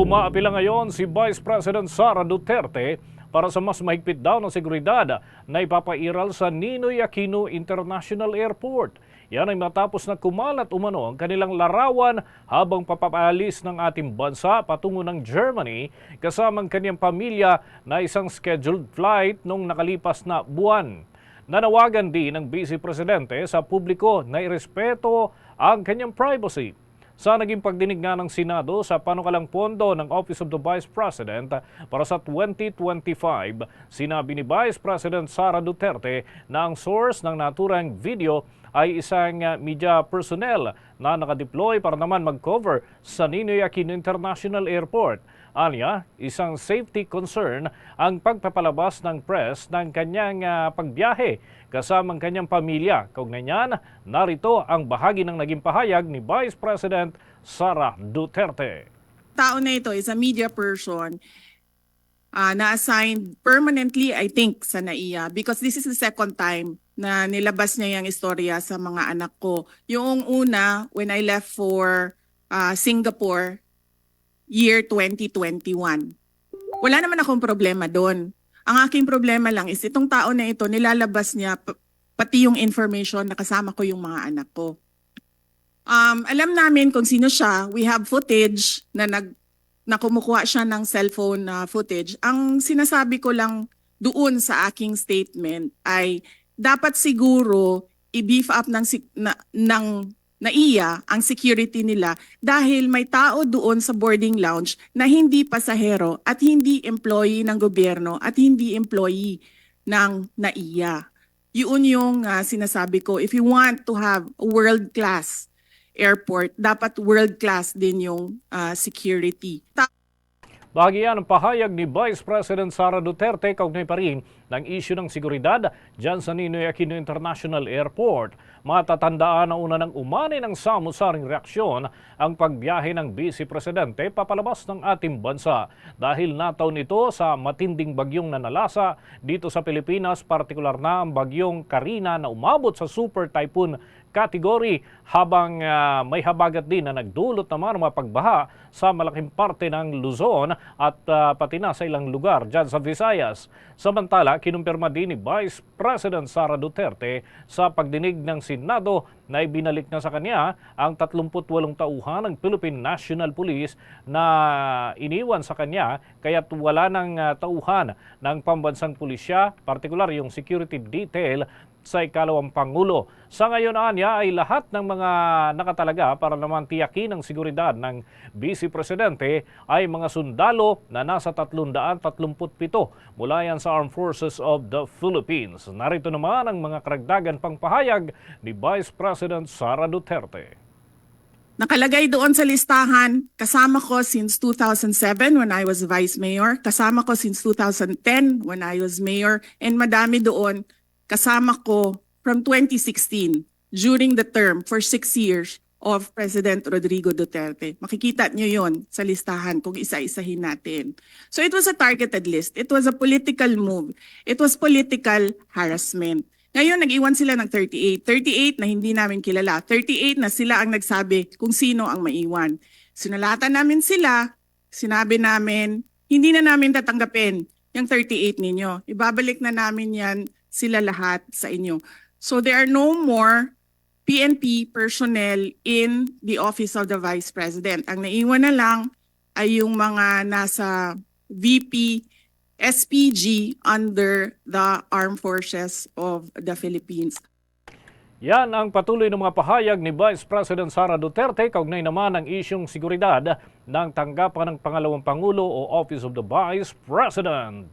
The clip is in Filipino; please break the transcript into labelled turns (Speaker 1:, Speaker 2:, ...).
Speaker 1: Umaapila ngayon si Vice President Sara Duterte para sa mas mahigpit daw na seguridad na ipapairal sa Ninoy Aquino International Airport. Yan ay matapos na kumalat umano ang kanilang larawan habang papapaalis ng ating bansa patungo ng Germany kasamang kanyang pamilya na isang scheduled flight nung nakalipas na buwan. Nanawagan din ng Vice Presidente sa publiko na irespeto ang kanyang privacy. Sa naging pagdinig nga ng Senado sa panukalang pondo ng Office of the Vice President para sa 2025, sinabi ni Vice President Sara Duterte na ang source ng naturang video ay isang uh, media personnel na nakadeploy para naman mag-cover sa Ninoy Aquino International Airport. Anya, isang safety concern ang pagpapalabas ng press ng kanyang uh, pagbiyahe kasamang kanyang pamilya. Kaugnay niyan, narito ang bahagi ng naging pahayag ni Vice President Sara Duterte.
Speaker 2: tao na ito is a media person uh, na-assigned permanently, I think, sa NAIA because this is the second time na nilabas niya yung istorya sa mga anak ko. Yung una, when I left for uh, Singapore, year 2021. Wala naman akong problema doon. Ang aking problema lang is itong tao na ito, nilalabas niya pa- pati yung information na kasama ko yung mga anak ko. Um, alam namin kung sino siya. We have footage na nag na kumukuha siya ng cellphone na footage. Ang sinasabi ko lang doon sa aking statement ay dapat siguro i-beef up ng na, ng naiya ang security nila dahil may tao doon sa boarding lounge na hindi pasahero at hindi employee ng gobyerno at hindi employee ng naiya. Yun yung ah, sinasabi ko. If you want to have world-class airport, dapat world-class din yung ah, security.
Speaker 1: Bahagi yan pahayag ni Vice President Sara Duterte kaugnay pa rin ng isyu ng seguridad dyan sa Ninoy Aquino International Airport. Matatandaan na una ng umani ng samusaring reaksyon ang pagbiyahe ng Vice Presidente papalabas ng ating bansa dahil nataon ito sa matinding bagyong nanalasa dito sa Pilipinas, partikular na ang bagyong Karina na umabot sa super typhoon category habang ah, may habagat din na nagdulot naman ng mga pagbaha sa malaking parte ng Luzon at ah, pati na sa ilang lugar dyan sa Visayas. Samantala, kinumpirma din ni Vice President Sara Duterte sa pagdinig ng Senado na ibinalik na sa kanya ang 38 tauhan ng Philippine National Police na iniwan sa kanya kaya't wala ng ah, tauhan ng pambansang pulisya, partikular yung security detail sa ikalawang Pangulo. Sa ngayon, Anya, ay lahat ng mga nakatalaga para naman tiyakin ang seguridad ng Vice Presidente ay mga sundalo na nasa 337 mula yan sa Armed Forces of the Philippines. Narito naman ang mga karagdagan pang pahayag ni Vice President Sara Duterte.
Speaker 2: Nakalagay doon sa listahan, kasama ko since 2007 when I was vice mayor, kasama ko since 2010 when I was mayor, and madami doon kasama ko from 2016 during the term for six years of President Rodrigo Duterte. Makikita nyo yon sa listahan kung isa-isahin natin. So it was a targeted list. It was a political move. It was political harassment. Ngayon, nag-iwan sila ng 38. 38 na hindi namin kilala. 38 na sila ang nagsabi kung sino ang maiwan. Sinalatan namin sila, sinabi namin, hindi na namin tatanggapin yung 38 ninyo. Ibabalik na namin yan sila lahat sa inyo. So there are no more PNP personnel in the Office of the Vice President. Ang naiwan na lang ay yung mga nasa VP SPG under the Armed Forces of the Philippines.
Speaker 1: Yan ang patuloy ng mga pahayag ni Vice President Sara Duterte kaugnay naman ng isyong seguridad ng tanggapan ng pangalawang Pangulo o Office of the Vice President.